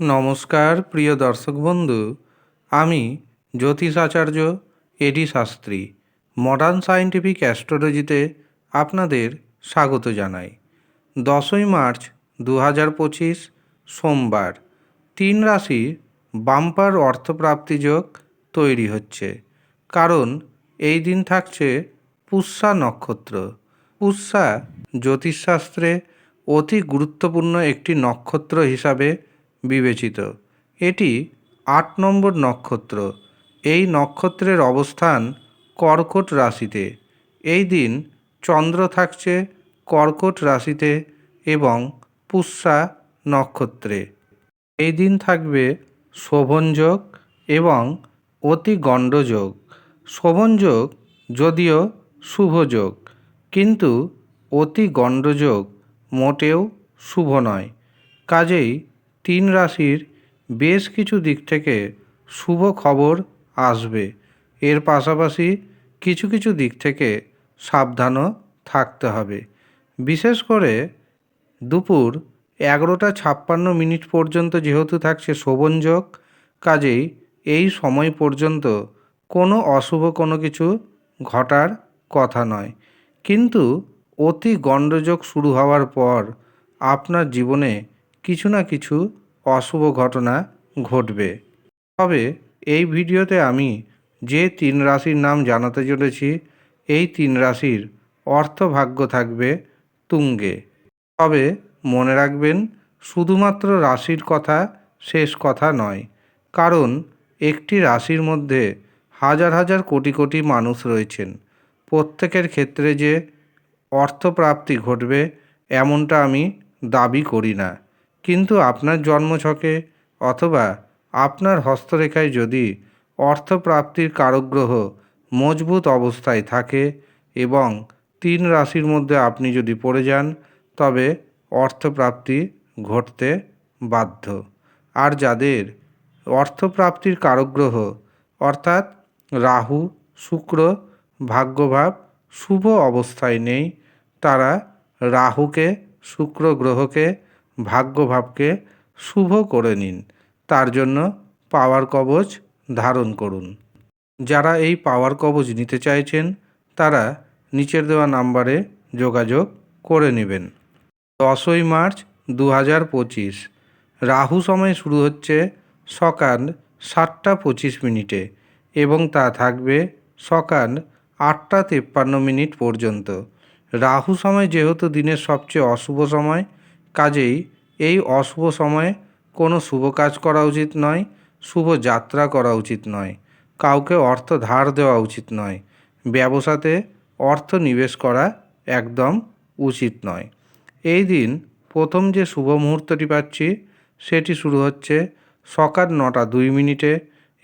নমস্কার, প্রিয় দর্শক বন্ধু। আমি জ্যোতিষ আচার্য A D Shastri. Modern scientific অ্যাস্ট্রোলজিতে আপনাদের স্বাগত জানাই। দশই মার্চ দু হাজার পঁচিশ, সোমবার। তিন রাশি বাম্পার অর্থপ্রাপ্তি যোগ তৈরি হচ্ছে। কারণ এই দিন থাকছে পুষ্যা নক্ষত্র। পুষ্যা জ্যোতিষশাস্ত্রে অতি গুরুত্বপূর্ণ একটি নক্ষত্র হিসাবে বিবেচিত। এটি আট নম্বর নক্ষত্র। এই নক্ষত্রের অবস্থান কর্কট রাশিতে। এই দিন চন্দ্র থাকছে কর্কট রাশিতে এবং পুষ্যা নক্ষত্রে। এই দিন থাকবে শোভনযোগ এবং অতি গণ্ডযোগ শোভনযোগ যদিও শুভযোগ কিন্তু অতি গণ্ডযোগ মোটেও শুভ নয়। কাজেই তিন রাশির বেশ কিছু দিক থেকে শুভ খবর আসবে। এর পাশাপাশি কিছু কিছু দিক থেকে সাবধানও থাকতে হবে। বিশেষ করে দুপুর এগারোটা ছাপ্পান্ন মিনিট পর্যন্ত যেহেতু থাকছে শোভনযোগ কাজেই এই সময় পর্যন্ত কোনো অশুভ কোনো কিছু ঘটার কথা নয়। কিন্তু অতি গণ্ডযোগ শুরু হওয়ার পর আপনার জীবনে কিছু না কিছু অশুভ ঘটনা ঘটবে। তবে এই ভিডিওতে আমি যে তিন রাশির নাম জানাতে চলেছি, এই তিন রাশির অর্থভাগ্য থাকবে তুঙ্গে। তবে মনে রাখবেন, শুধুমাত্র রাশির কথা শেষ কথা নয়, কারণ একটি রাশির মধ্যে হাজার হাজার কোটি কোটি মানুষ রয়েছেন। প্রত্যেকের ক্ষেত্রে যে অর্থপ্রাপ্তি ঘটবে, এমনটা আমি দাবি করি না। কিন্তু আপনার জন্মছকে অথবা আপনার হস্তরেখায় যদি অর্থপ্রাপ্তির কারগ্রহ মজবুত অবস্থায় থাকে এবং তিন রাশির মধ্যে আপনি যদি পড়ে যান, তবে অর্থপ্রাপ্তি ঘটতে বাধ্য। আর যাদের অর্থপ্রাপ্তির কারগ্রহ, অর্থাৎ রাহু, শুক্র, ভাগ্যভাব শুভ অবস্থায় নেই, তারা রাহুকে, শুক্র গ্রহকে ভাগ্যভাবকে শুভ করে নিন। তার জন্য পাওয়ার কবচ ধারণ করুন। যারা এই পাওয়ার কবচ নিতে চাইছেন, তারা নিচের দেওয়া নাম্বারে যোগাযোগ করে নেবেন। দশই মার্চ দু হাজার পঁচিশ। রাহু সময় শুরু হচ্ছে সকাল সাতটা পঁচিশ মিনিটে এবং তা থাকবে সকাল আটটা তেপ্পান্ন মিনিট পর্যন্ত। রাহু সময় যেহেতু দিনের সবচেয়ে অশুভ সময় কাজেই এই অশুভ সময়ে কোনো শুভ কাজ করা উচিত নয়, শুভ যাত্রা করা উচিত নয়, কাউকে অর্থ ধার দেওয়া উচিত নয়, ব্যবসাতে অর্থ নিবেশ করা একদম উচিত নয়। এই দিন প্রথম যে শুভ মুহূর্তটি পাচ্ছি, সেটি শুরু হচ্ছে সকাল নটা দুই মিনিটে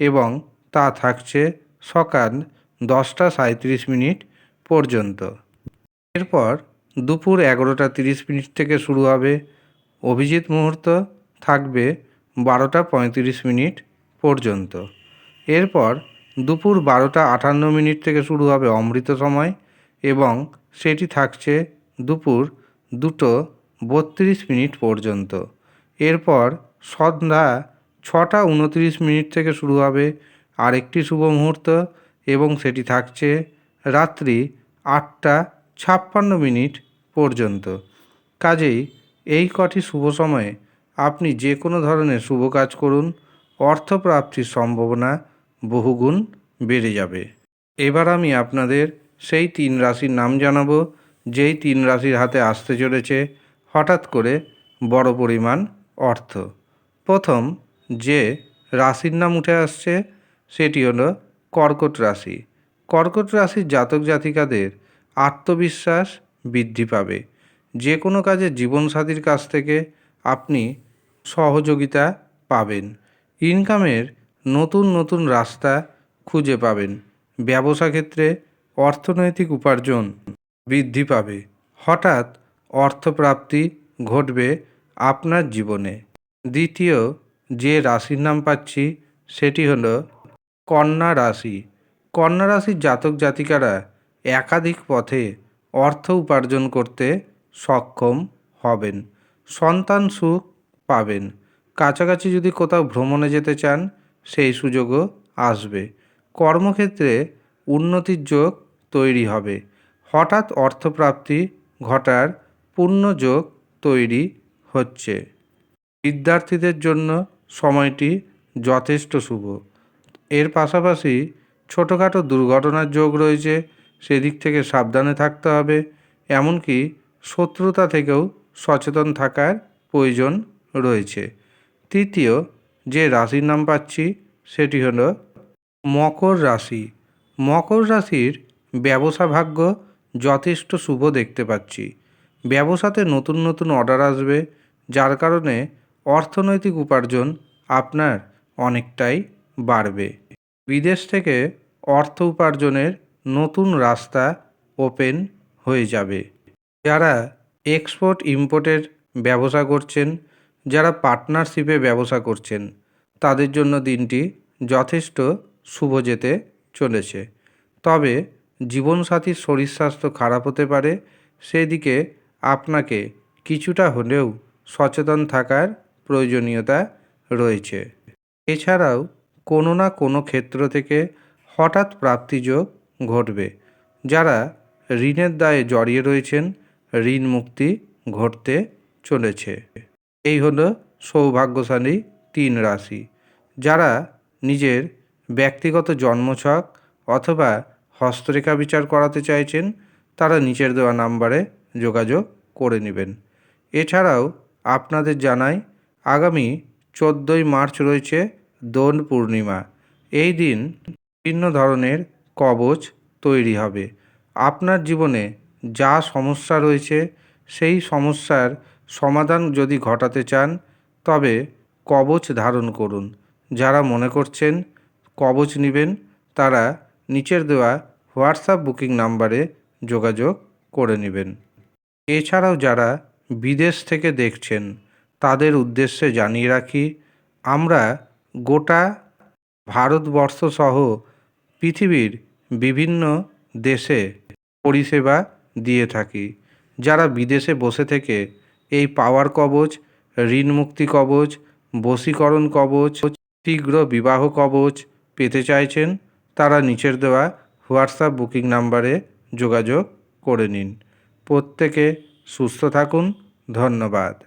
এবং তা থাকছে সকাল দশটা সাঁত্রিশ মিনিট পর্যন্ত। এরপর দুপুর এগারোটা তিরিশ মিনিট থেকে শুরু হবে। অভিজিৎ মুহূর্ত থাকবে বারোটা পঁয়ত্রিশ মিনিট পর্যন্ত। এরপর দুপুর বারোটা আটান্ন মিনিট থেকে শুরু হবে অমৃত সময় এবং সেটি থাকছে দুপুর দুটো বত্রিশ মিনিট পর্যন্ত। এরপর সন্ধ্যা ছটা উনত্রিশ মিনিট থেকে শুরু হবে আরেকটি শুভ মুহূর্ত এবং সেটি থাকছে রাত্রি আটটা ছাপ্পান্ন মিনিট পর্যন্ত। কাজেই এই কটি শুভ সময়ে আপনি যে কোনো ধরনের শুভ কাজ করুন, অর্থপ্রাপ্তির সম্ভাবনা বহুগুণ বেড়ে যাবে। এবার আমি আপনাদের সেই তিন রাশির নাম জানাব, যেই তিন রাশির হাতে আসতে চলেছে হঠাৎ করে বড় পরিমাণ অর্থ। প্রথম যে রাশির নাম উঠে আসছে, সেটি হলো কর্কট রাশি। কর্কট রাশির জাতক জাতিকাদের আত্মবিশ্বাস বৃদ্ধি পাবে। যে কোনো কাজে জীবনসাথীর কাছ থেকে আপনি সহযোগিতা পাবেন। ইনকামের নতুন নতুন রাস্তা খুঁজে পাবেন। ব্যবসা ক্ষেত্রে অর্থনৈতিক উপার্জন বৃদ্ধি পাবে। হঠাৎ অর্থপ্রাপ্তি ঘটবে আপনার জীবনে। দ্বিতীয় যে রাশির নাম পাচ্ছি সেটি হলো কন্যা রাশি। কন্যা রাশির জাতক জাতিকারা একাধিক পথে অর্থ উপার্জন করতে সক্ষম হবেন। সন্তান সুখ পাবেন। কাছাকাছি যদি কোথাও ভ্রমণে যেতে চান, সেই সুযোগও আসবে। কর্মক্ষেত্রে উন্নতির যোগ তৈরি হবে। হঠাৎ অর্থপ্রাপ্তি ঘটার পূর্ণ যোগ তৈরি হচ্ছে। বিদ্যার্থীদের জন্য সময়টি যথেষ্ট শুভ। এর পাশাপাশি ছোটোখাটো দুর্ঘটনার যোগ রয়েছে। সেদিক থেকে সাবধানে থাকতে হবে, এমনকি শত্রুতা থেকেও সচেতন থাকার প্রয়োজন রয়েছে। তৃতীয় যে রাশির নাম পাচ্ছি, সেটি হলো মকর রাশি। মকর রাশির ব্যবসা ভাগ্য যথেষ্ট শুভ দেখতে পাচ্ছি। ব্যবসাতে নতুন নতুন অর্ডার আসবে, যার কারণে অর্থনৈতিক উপার্জন আপনার অনেকটাই বাড়বে। বিদেশ থেকে অর্থ উপার্জনের নতুন রাস্তা ওপেন হয়ে যাবে। যারা এক্সপোর্ট ইম্পোর্টের ব্যবসা করছেন, যারা পার্টনারশিপে ব্যবসা করছেন, তাদের জন্য দিনটি যথেষ্ট শুভ যেতে চলেছে। তবে জীবনসাথীর শরীর স্বাস্থ্য খারাপ হতে পারে, সেদিকে আপনাকে কিছুটা হলেও সচেতন থাকার প্রয়োজনীয়তা রয়েছে। এছাড়াও কোনো না কোনো ক্ষেত্র থেকে হঠাৎ প্রাপ্তিযোগ ঘটবে। যারা ঋণের দায়ে জড়িয়ে রয়েছেন, ঋণ মুক্তি ঘটতে চলেছে। এই হলো সৌভাগ্যশালী তিন রাশি। যারা নিজের ব্যক্তিগত জন্মছক অথবা হস্তরেখা বিচার করাতে চাইছেন, তারা নিচের দেওয়া নাম্বারে যোগাযোগ করে নেবেন। এছাড়াও আপনাদের জানাই, আগামী চোদ্দোই মার্চ রয়েছে দোল পূর্ণিমা। এই দিন বিভিন্ন ধরনের কবচ তৈরি হবে। আপনার জীবনে যা সমস্যা রয়েছে, সেই সমস্যার সমাধান যদি ঘটাতে চান, তবে কবচ ধারণ করুন। যারা মনে করছেন কবচ নেবেন, তারা নিচের দেওয়া হোয়াটসঅ্যাপ বুকিং নাম্বারে যোগাযোগ করে নেবেন। এছাড়াও যারা বিদেশ থেকে দেখছেন, তাদের উদ্দেশ্যে জানিয়ে রাখি, আমরা গোটা ভারতবর্ষ সহ পৃথিবীর বিভিন্ন দেশে পরিষেবা দিয়ে থাকি। যারা বিদেশে বসে থেকে এই পাওয়ার কবচ ঋণ মুক্তি কবচ, বশীকরণ কবচ, শীঘ্র বিবাহ কবচ পেতে চাইছেন, তারা নিচের দেওয়া হোয়াটসঅ্যাপ বুকিং নাম্বারে যোগাযোগ করে নিন। প্রত্যেকে সুস্থ থাকুন। ধন্যবাদ।